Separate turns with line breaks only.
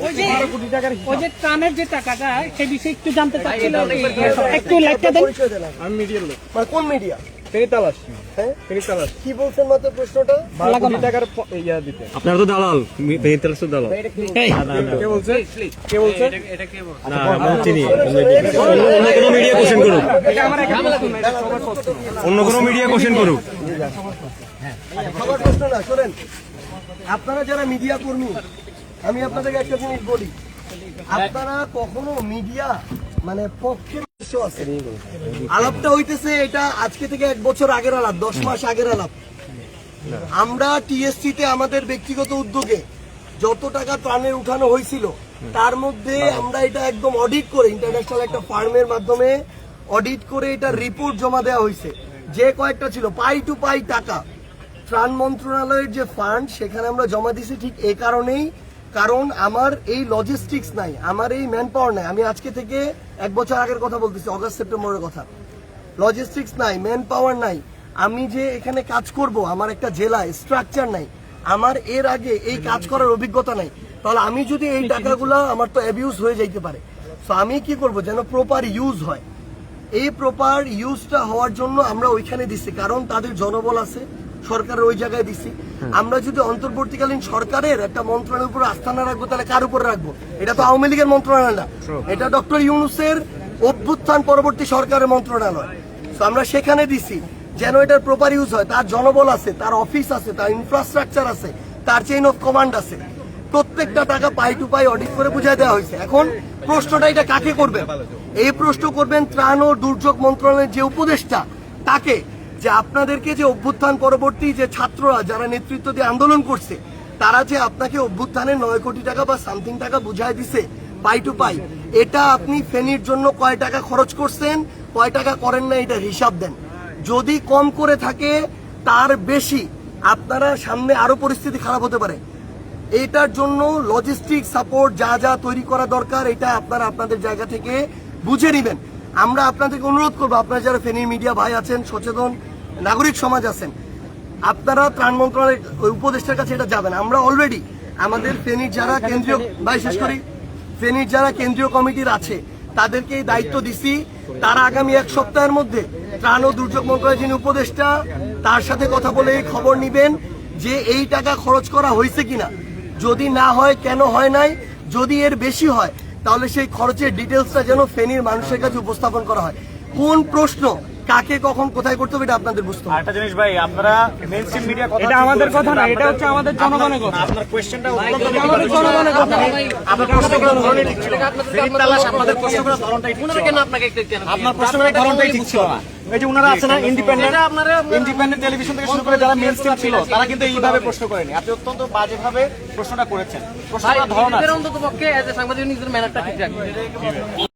ওই যে যে টাকাটা সে বিষয়ে একটু জানতে চাচ্ছিল একটু লাইটটা দেন
আমি লোক
কোন মিডিয়া? হ্যাঁ? কি বলছেন মাত্র প্রশ্নটা?
বারো কোটি টাকার প- ইয়া দিতে।
আপনারা তো দালাল তো দালাল।
কে? বলছে? কে বলছে?
না আমরা চিনি। অন্য কোনো মিডিয়া কোশ্চেন করুক।
এটা আমার।
অন্য কোনো মিডিয়া কোশ্চেন করুক।
সবার প্রশ্ন না শোনেন। আপনারা যারা মিডিয়া কর্মী আমি আপনাদেরকে একটা জিনিস বলি। আপনারা কখনো মিডিয়া মানে পক্ষের আলাপটা হইতেছে এটা আজকে থেকে এক বছর আগের আলাপ দশ মাস আগের আলাপ। আমরা টিএসসি তে আমাদের ব্যক্তিগত উদ্যোগে যত টাকা ত্রাণের উঠানো হয়েছিল তার মধ্যে আমরা এটা একদম অডিট করে ইন্টারন্যাশনাল একটা ফার্মের মাধ্যমে অডিট করে এটা রিপোর্ট জমা দেওয়া হয়েছে। যে কয়েকটা ছিল পাই টু পাই টাকা। ত্রাণ মন্ত্রণালয়ের যে ফান্ড সেখানে আমরা জমা দিছি ঠিক এই কারণেই কারণ আমার এই লজিস্টিক্স নাই, আমার এই ম্যান পাওয়ার নাই। আমি আজকে থেকে এক বছর আগের কথা বলতেছি অগস্ট সেপ্টেম্বরের কথা। লজিস্টিক্স নাই ম্যান পাওয়ার নাই। আমি যে এখানে কাজ করব, আমার একটা জেলায় স্ট্রাকচার নাই। আমার এর আগে এই কাজ করার অভিজ্ঞতা নাই। তাহলে আমি যদি এই টাকাগুলো আমার তো অ্যাবিউজ হয়ে যাইতে পারে। তো আমি কি করব যেন প্রপার ইউজ হয়? এই প্রপার ইউজটা হওয়ার জন্য আমরা ওইখানে দিচ্ছি কারণ তাদের জনবল আছে। সরকারের ওই জায়গায় দিচ্ছি আমরা যদি অন্তর্বর্তীকালীন সরকারের একটা মন্ত্রণালয়ের উপর আস্থা না রাখব তাহলে কার উপর রাখব? এটা তো আওয়ামী লীগের মন্ত্রণালয় না। এটা ডক্টর ইউনুসের অভ্যুত্থান পরবর্তী সরকারের মন্ত্রণালয়। তো আমরা সেখানে দিছি যেন এটার প্রপার ইউজ হয়। তার জনবল আছে তার অফিস আছে তার ইনফ্রাস্ট্রাকচার আছে তার চেইন অফ কমান্ড আছে। প্রত্যেকটা টাকা পাই টু পাই অডিট করে বুঝাই দেওয়া হয়েছে। এখন প্রশ্নটা এটা কাকে করবেন? এই প্রশ্ন করবেন ত্রাণ ও দুর্যোগ মন্ত্রণালয়ের যে উপদেষ্টা তাকে যে আপনাদেরকে যে অভ্যুত্থান পরবর্তী যে ছাত্ররা যারা নেতৃত্ব দিয়ে আন্দোলন করছে, তারা যে আপনাকে অভ্যুত্থানের নয় কোটি টাকা বা সামথিং টাকা বুঝাই দিছে পাই টু পাই এটা আপনি ফেনীর জন্য কয় টাকা খরচ করছেন, কয় টাকা করেন না, এটা হিসাব দেন। যদি কম করে থাকে, তার বেশি আপনারা সামনে আরও পরিস্থিতি খারাপ হতে পারে। এটার জন্য লজিস্টিক সাপোর্ট যা যা তৈরি করা দরকার, এটা আপনারা আপনাদের জায়গা থেকে বুঝে নেবেন। আমরা আপনাদেরকে অনুরোধ করব, আপনারা যারা ফেনীর মিডিয়া ভাই আছেন, সচেতন নাগরিক সমাজ আছেন। আপনারা ত্রাণ মন্ত্রণালয়ের উপদেষ্টার কাছে এটা যাবেন। আমরা অলরেডি আমাদের ফেনীর যারা কেন্দ্রীয় ভাই শেষ করি। ফেনীর যারা কেন্দ্রীয় কমিটির আছে তাদেরকে এই দায়িত্ব দিছি। তারা আগামী এক সপ্তাহের মধ্যে ত্রাণ ও দুর্যোগ মন্ত্রণালয়ের যিনি উপদেষ্টা তার সাথে কথা বলে এই খবর নিবেন যে এই টাকা খরচ করা হয়েছে কিনা। যদি না হয় কেন হয় নাই? যদি এর বেশি হয় তাহলে সেই খরচের ডিটেলসটা যেন ফেনীর মানুষের কাছে উপস্থাপন করা হয়। কোন প্রশ্ন কাকে কখন কোথায় করতে হবে এটা আপনাদের বুঝতে হবে।
একটা জিনিস ভাই আপনারা মেইন স্ট্রিম মিডিয়া কথা
এটা আমাদের কথা না এটা হচ্ছে আমাদের জনগণের কথা।
আপনার কোশ্চেনটা
আমাদের জনগণের কথা।
আপনার প্রশ্নগুলো ধরনই ঠিক ছিল। আপনাদের প্রশ্নগুলো ধরনটাই ঠিক ছিল। আপনার প্রশ্নগুলোর ধরনটাই ঠিক ছিল। না এই যে উনারা আছে। না ইন্ডিপেন্ডেন্ট ইন্ডিপেন্ডেন্ট টেলিভিশন থেকে শুরু করে যারা মেইন স্ট্রিম ছিল তারা কিন্তু এইভাবে প্রশ্ন করেনি। আপনি অত্যন্ত বাজেভাবে প্রশ্নটা করেছেন। প্রশ্নটা ধরন
অন্তত পক্ষে সাংবাদিক নিজের ম্যানারটা ঠিক রাখবে